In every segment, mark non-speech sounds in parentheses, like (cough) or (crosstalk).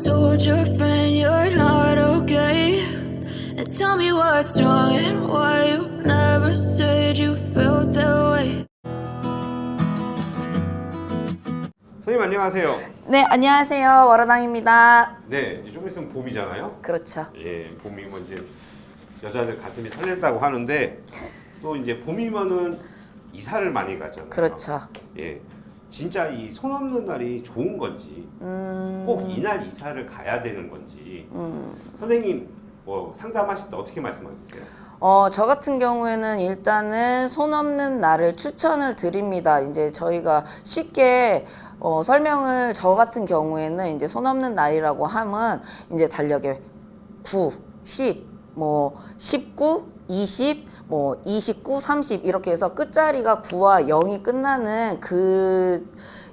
told your friend you're not okay? And tell me what's wrong and why you never said you felt that way. 선생님 안녕하세요. 네, 안녕하세요. 월화당입니다. 네, 이제 좀 있으면 봄이잖아요. 그렇죠. 예, 봄이면 이제 여자들 가슴이 설렌다고 하는데 또 이제 봄이면은 이사를 많이 가잖아요. 그렇죠. 예, 진짜 이 손 없는 날이 좋은 건지 음, 꼭 이날 이사를 가야 되는 건지 음. 선생님 뭐 상담하실 때 어떻게 말씀하세요? 어, 저 같은 경우에는 일단은 손 없는 날을 추천을 드립니다. 이제 저희가 쉽게 어, 설명을 저 같은 경우에는 이제 손 없는 날이라고 하면 이제 달력에 9, 10, 뭐 19, 20, 뭐 29, 30 이렇게 해서 끝자리가 9와 0이 끝나는 그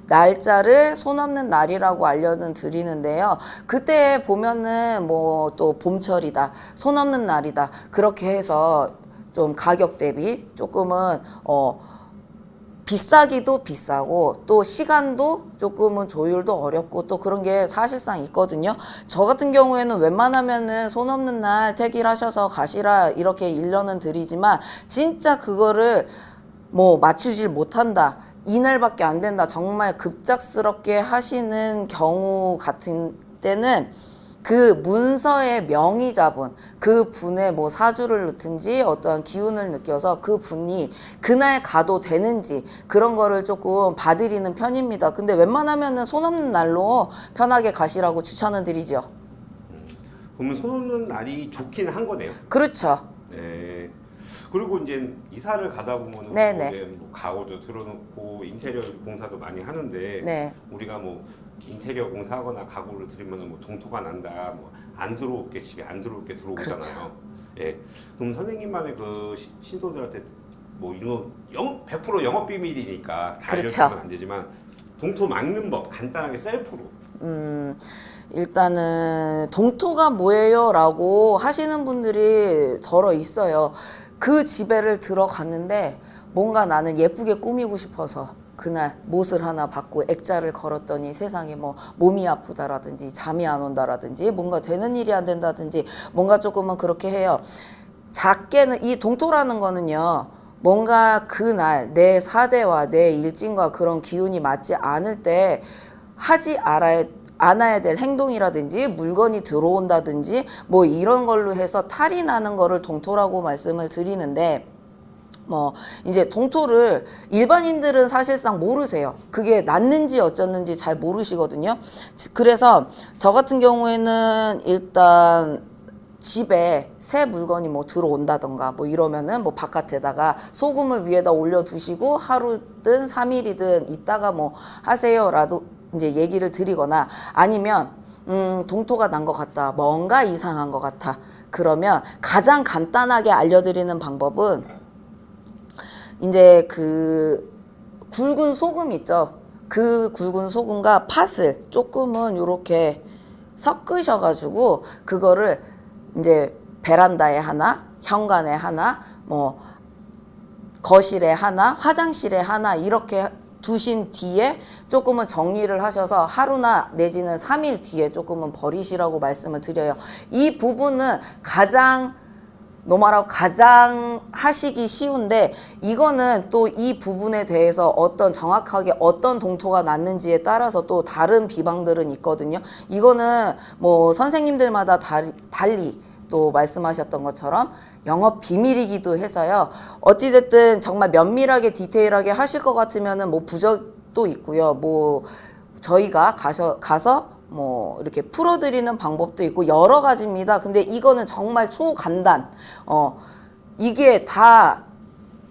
날짜를 손 없는 날이라고 알려는 드리는데요. 그때 보면은 뭐 또 봄철이다, 손 없는 날이다 그렇게 해서 좀 가격 대비 조금은 어 비싸기도 비싸고 또 시간도 조금은 조율도 어렵고 또 그런 게 사실상 있거든요. 저 같은 경우에는 웬만하면은 손 없는 날 퇴길하셔서 가시라 이렇게 일러는 드리지만 진짜 그거를 뭐 맞추질 못한다. 이날밖에 안 된다. 정말 급작스럽게 하시는 경우 같은 때는 그 문서에 명의 잡은 그 분의 뭐 사주를 넣든지 어떠한 기운을 느껴서 그 분이 그날 가도 되는지 그런 거를 조금 봐드리는 편입니다. 근데 웬만하면은 손 없는 날로 편하게 가시라고 추천을 드리죠. 그러면 손 없는 날이 좋긴 한 거네요. 그렇죠. 네. 그리고 이제 이사를 가다 보면은 네네. 이제 뭐 가구도 들어놓고 인테리어 공사도 많이 하는데 네. 우리가 뭐 인테리어 공사하거나 가구를 들이면은 뭐 동토가 난다, 뭐 안 들어올게 집에 안 들어올게 들어오잖아요. 그렇죠. 예. 그럼 선생님만의 그 시- 신도들한테 뭐 이런 영업 100% 영업 비밀이니까 다 그렇죠. 알려주면 안 되지만 동토 막는 법 간단하게 셀프로 음, 일단은 동토가 뭐예요? 라고 하시는 분들이 덜어 있어요. 그 집에를 들어갔는데 뭔가 나는 예쁘게 꾸미고 싶어서 그날 못을 하나 받고 액자를 걸었더니 세상에 뭐 몸이 아프다라든지 잠이 안 온다라든지 뭔가 되는 일이 안 된다든지 뭔가 조금은 그렇게 해요. 작게는 이 동토라는 거는요. 뭔가 그날 내 사대와 내 일진과 그런 기운이 맞지 않을 때 하지 알아야 않아야 될 행동이라든지 물건이 들어온다든지 뭐 이런 걸로 해서 탈이 나는 거를 동토라고 말씀을 드리는데 뭐 이제 동토를 일반인들은 사실상 모르세요. 그게 낫는지 어쩌는지 잘 모르시거든요. 그래서 저 같은 경우에는 일단 집에 새 물건이 뭐 들어온다던가 뭐 이러면은 뭐 바깥에다가 소금을 위에다 올려 두시고 하루든 삼일이든 있다가 뭐 하세요라도 이제 얘기를 드리거나 아니면 음 동토가 난 것 같다 뭔가 이상한 것 같아 그러면 가장 간단하게 알려드리는 방법은 이제 그 굵은 소금 있죠. 그 굵은 소금과 팥을 조금은 요렇게 섞으셔가지고 그거를 이제 베란다에 하나, 현관에 하나, 뭐 거실에 하나, 화장실에 하나 이렇게 두신 뒤에 조금은 정리를 하셔서 하루나 내지는 3일 뒤에 조금은 버리시라고 말씀을 드려요. 이 부분은 가장 노말하고 가장 하시기 쉬운데 이거는 또 이 부분에 대해서 어떤 정확하게 어떤 동토가 났는지에 따라서 또 다른 비방들은 있거든요. 이거는 뭐 선생님들마다 달- 달리 또 말씀하셨던 것처럼 영업 비밀이기도 해서요. 어찌됐든 정말 면밀하게 디테일하게 하실 것 같으면은 뭐 부적도 있고요. 뭐 저희가 가셔, 가서 뭐 이렇게 풀어드리는 방법도 있고 여러 가지입니다. 근데 이거는 정말 초간단. 어, 이게 다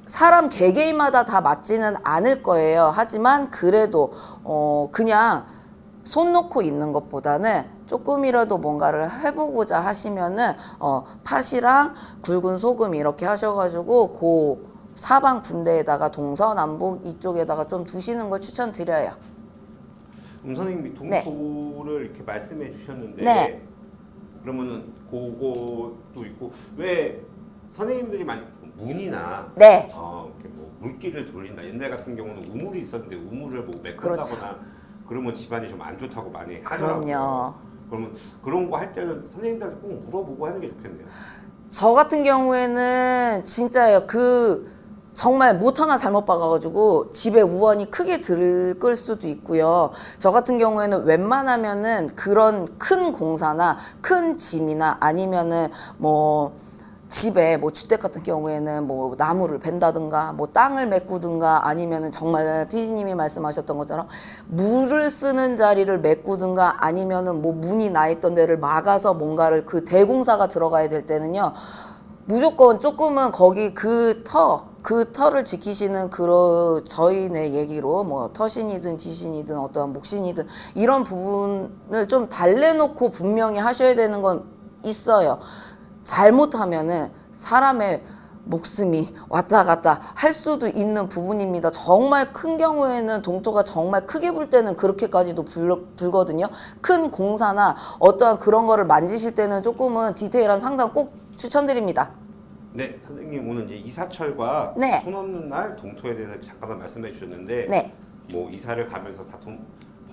사람 개개인마다 다 맞지는 않을 거예요. 하지만 그래도 어, 그냥 손 놓고 있는 것보다는 조금이라도 뭔가를 해보고자 하시면은 어, 팥이랑 굵은 소금 이렇게 하셔가지고 그 사방 군데에다가 동서남북 이쪽에다가 좀 두시는 걸 추천드려요. 그럼 선생님이 네. 동토를 이렇게 말씀해 주셨는데 네. 그러면은 그것도 있고 왜 선생님들이 많이 문이나 네. 어, 이렇게 뭐 물기를 돌린다. 옛날 같은 경우는 우물이 있었는데 우물을 뭐 메꾼다거나 그렇죠. 그러면 집안이 좀 안 좋다고 많이 하더라고요. 그럼요. 그러면 그런 거 할 때는 선생님들한테 꼭 물어보고 하는 게 좋겠네요. 저 같은 경우에는 진짜예요. 그 정말 못 하나 잘못 박아가지고 집에 우원이 크게 들끌 수도 있고요. 저 같은 경우에는 웬만하면은 그런 큰 공사나 큰 짐이나 아니면은 뭐 집에 뭐 주택 같은 경우에는 뭐 나무를 벤다든가 뭐 땅을 메꾸든가 아니면은 정말 피디님이 말씀하셨던 것처럼 물을 쓰는 자리를 메꾸든가 아니면은 뭐 문이 나 있던 데를 막아서 뭔가를 그 대공사가 들어가야 될 때는요 무조건 조금은 거기 그 터, 그 터를 지키시는 그런 저희네 얘기로 뭐 터신이든 지신이든 어떠한 목신이든 이런 부분을 좀 달래놓고 분명히 하셔야 되는 건 있어요. 잘못하면은 사람의 목숨이 왔다 갔다 할 수도 있는 부분입니다. 정말 큰 경우에는 동토가 정말 크게 불 때는 그렇게까지도 불, 불거든요. 큰 공사나 어떠한 그런 거를 만지실 때는 조금은 디테일한 상담 꼭 추천드립니다. 네, 선생님 오늘 이제 이사철과 네. 손 없는 날 동토에 대해서 잠깐만 말씀해 주셨는데 네, 뭐 이사를 가면서 다돈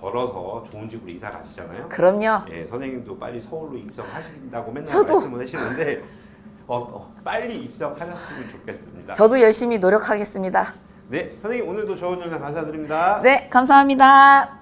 벌어서 좋은 집으로 이사 가시잖아요. 그럼요. 예, 선생님도 빨리 서울로 입성하신다고 맨날 저도. 말씀을 하시는데 (laughs) 어, 어, 빨리 입성하셨으면 좋겠습니다. 저도 열심히 노력하겠습니다. 네, 선생님 오늘도 좋은 영상 감사드립니다. 네, 감사합니다.